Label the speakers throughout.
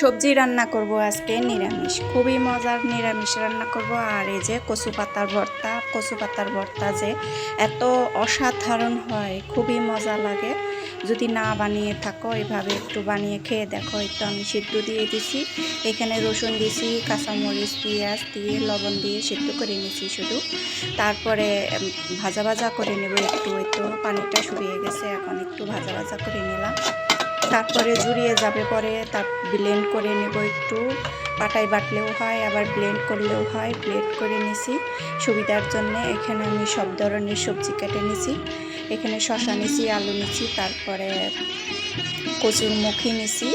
Speaker 1: সবজি রান্না করব আজকে, নিরামিষ। খুবই মজার নিরামিষ রান্না করব। আর এই যে কচু পাতার ভর্তা, কচু পাতার ভর্তা যে এত অসাধারণ হয়, খুবই মজা লাগে। যদি না বানিয়ে থাকো, এভাবে একটু বানিয়ে খেয়ে দেখো। একটু আমি সিদ্ধ দিয়ে দিছি। এখানে রসুন দিছি, কাঁচামরিচ, পেঁয়াজ দিয়ে, লবণ দিয়ে সিদ্ধ করে নিয়েছি শুধু। তারপরে ভাজা ভাজা করে নেব একটু তো পানিটা শুকিয়ে গেছে, এখন একটু ভাজা ভাজা করে নিলাম। তারপরে জুড়িয়ে যাবে, পরে তার ব্লেন্ড করে নেব একটু। পাটায় বাটলেও হয়, আবার ব্লেন্ড করলেও হয়। ব্লেন্ড করে নিছি। সুবিধার জন্য এখানে আমি সব ধরনের সবজি কেটে নিছি। এখানে শশা নিছি, আলু নিছি, তারপরে কচুর মুখি নিছি।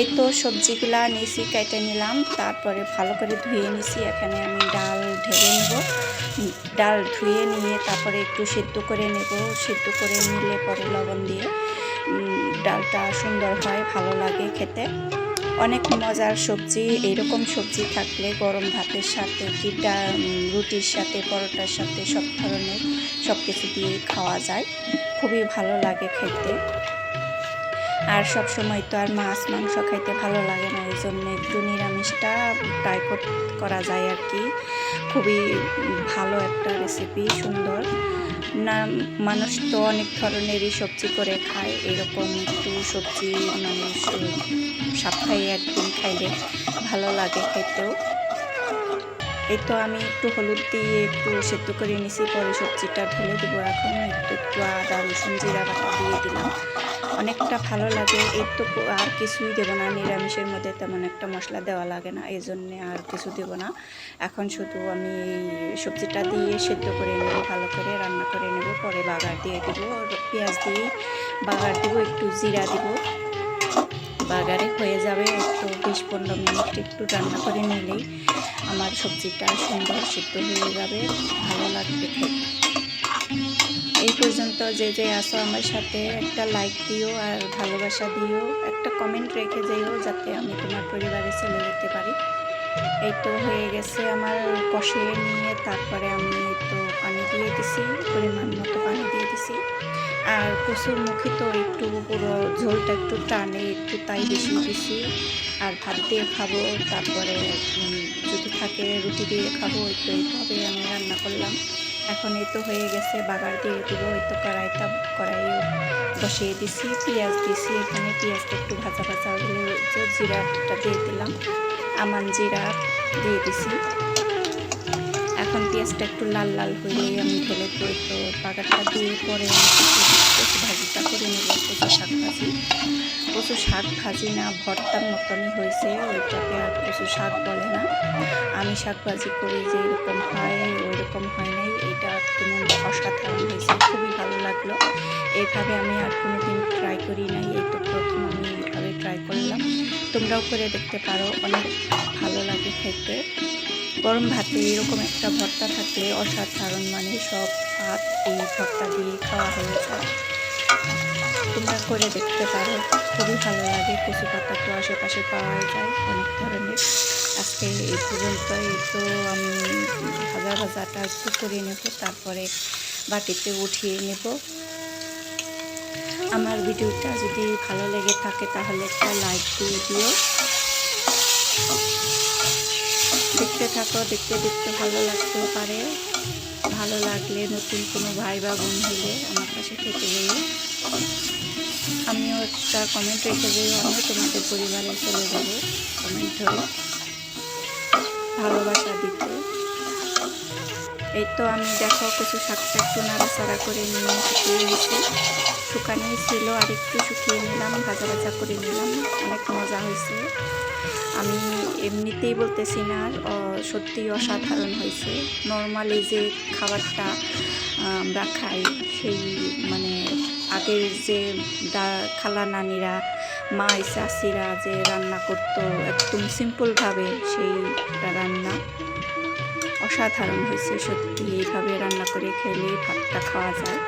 Speaker 1: এই তো সবজিগুলা নিছি কেটে নিলাম। তারপরে ভালো করে ধুয়ে নিছি। এখানে আমি ডাল ঢেলে নেব। ডাল ধুয়ে নিয়ে তারপরে একটু সিদ্ধ করে নেব। সিদ্ধ করে নিলে পরে লবণ দিয়ে ডালটা সুন্দর হয়, ভালো লাগে খেতে। অনেক মজার সবজি। এইরকম সবজি থাকলে গরম ভাতের সাথে কি রুটির সাথে, পরোটার সাথে সব ধরনের সব কিছু দিয়ে খাওয়া যায়। খুবই ভালো লাগে খেতে। আর সব সময় তো আর মাছ, মাংস খাইতে ভালো লাগে না এই জন্য একটু নিরামিষটা ট্রাই করা যায় আর কি। খুবই ভালো একটা রেসিপি সুন্দর। না, মানুষ তো অনেক ধরনেরই সবজি করে খায়, এরকম একটু সবজি মানে স- সপ্তাহে একদিন খাইলে ভালো লাগে খেতেও। এই তো আমি একটু হলুদ দিয়ে একটু সেদ্ধ করে নিছি, পরে সবজিটা ঢেলে দেবো এখন একটু একটু আদা, রসুন, জিরা বাটা দিয়ে দিলাম। অনেকটা ভালো লাগে। এই তো আর কিছুই দেবো না। নিরামিষের মধ্যে তেমন একটা মশলা দেওয়া লাগে না। এই জন্যে আর কিছু দেবো না। এখন শুধু আমি সবজিটা দিয়ে সেদ্ধ করে নেব, ভালো করে রান্না করে নেব। পরে বাগার দিয়ে দেবো পেঁয়াজ দিয়ে বাগার দেবো, একটু জিরা দেবো। বাগারে হয়ে যাবে একটু বিশ পনেরো মিনিট একটু রান্না করে নিলেই আমার সবজিটা সুন্দর সিদ্ধ হয়ে যাবে। ভালো লাগবে খেতে। এই পর্যন্ত যে যে আসো আমার সাথে, একটা লাইক দিও আর ভালোবাসা দিও, একটা কমেন্ট রেখে যেও যাতে আমি তোমার পরিবারে চলে যেতে পারি। এই তো হয়ে গেছে আমার কষিয়ে নিয়ে, তারপরে আমি তো পানি দিয়ে দিছি, পরিমাণ মতো পানি দিয়ে দিছি। আর কচুর মুখে তো একটু পুরো ঝোলটা একটু টানে, একটু তাই বেশি দিছি। আর ভাত দিয়ে খাব, তারপরে যদি থাকে রুটি দিয়ে খাব তো এইভাবে আমি রান্না করলাম। এখন এই তো হয়ে গেছে, বাগার দিয়ে দিব এই তো কড়াইটা কড়াইয়ে বসিয়ে দিছি, পেঁয়াজ দিছি, এখানে পেঁয়াজটা একটু ভাজা ভাজা হলে জিরাটা দিয়ে দিলাম, আমান জিরা দিয়ে দিছি। এখন পেঁয়াজটা একটু লাল লাল হইলেই আমি দেবো তো বাগারটা দিয়ে পরে কচু- ভাজিটা করে নেব। কচু শাক ভাজি। কচু শাক ভাজি না, ভর্তার মতনই হয়েছে। ওইটাকে আর কচু শাক বলে না। আমি শাক ভাজি করি যে এরকম হয় ওই রকম হয় নাই। এটা তেমন অসাধারণ হয়েছে, খুবই ভালো লাগল। এইভাবে আমি আর কোনো দিন ট্রাই করি নাই। এই তো প্রথম আমি এইভাবে ট্রাই করলাম। তোমরাও করে দেখতে পারো, অনেক ভালো লাগে খেতে। গরম ভাতে এরকম একটা ভর্তা থাকলে অসাধারণ মানে সব ভাত এই ভর্তা দিয়ে খাওয়া হয়ে যায়। তোমরা করে দেখতে পারো, খুবই ভালো লাগে, কচু পাতা তো আশেপাশে পাওয়া যায় অনেক ধরনের। আজকে এই পর্যন্তই, তো আমি ভাজা ভাজাটা একটু করে নেব, তারপরে বাটিতে উঠিয়ে নেব। আমার ভিডিওটা যদি ভালো লেগে থাকে তাহলে একটা লাইক দিয়ে দিও। দেখতে থাকো, দেখতে দেখতে ভালো লাগতেও পারে। ভালো লাগলে নতুন কোনো ভাই বা বোন হলে আমার কাছে থেকে যাইও আমিও একটা কমেন্ট রেখে যাই আমিও তোমাদের পরিবারে চলে যাব কমেন্ট ধরে। ভালোবাসা দিতে। এই তো আমি দেখো কিছু শাকটা একটু নাড়াচাড়া করে নিয়ে শুকিয়ে নিয়েছি। শুকানোই ছিল আর একটু শুকিয়ে নিলাম ভাজা ভাজা করে নিলাম, অনেক মজা হয়েছে। আমি এমনিতেই বলতেছি না সত্যি অসাধারণ হয়েছে। নর্মালি যে খাবারটা আমরা খাই, সেই মানে আগের যে দা, খালা নানিরা, মা চাষিরা যে রান্না করতো, একদম সিম্পলভাবে সেইটা রান্না অসাধারণ হয়েছে। সত্যি এইভাবে রান্না করে খেলে ভাতটা খাওয়া যায়।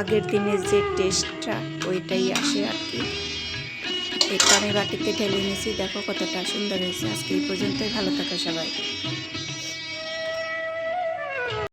Speaker 1: আগের দিনের যে টেস্টটা ওইটাই আসে আর কি। এটা আমি বাটিতে ঢেলে নিয়েছি। দেখো কতটা সুন্দর হয়েছে। আজকে এই পর্যন্তই। ভালো থাকো সবাই।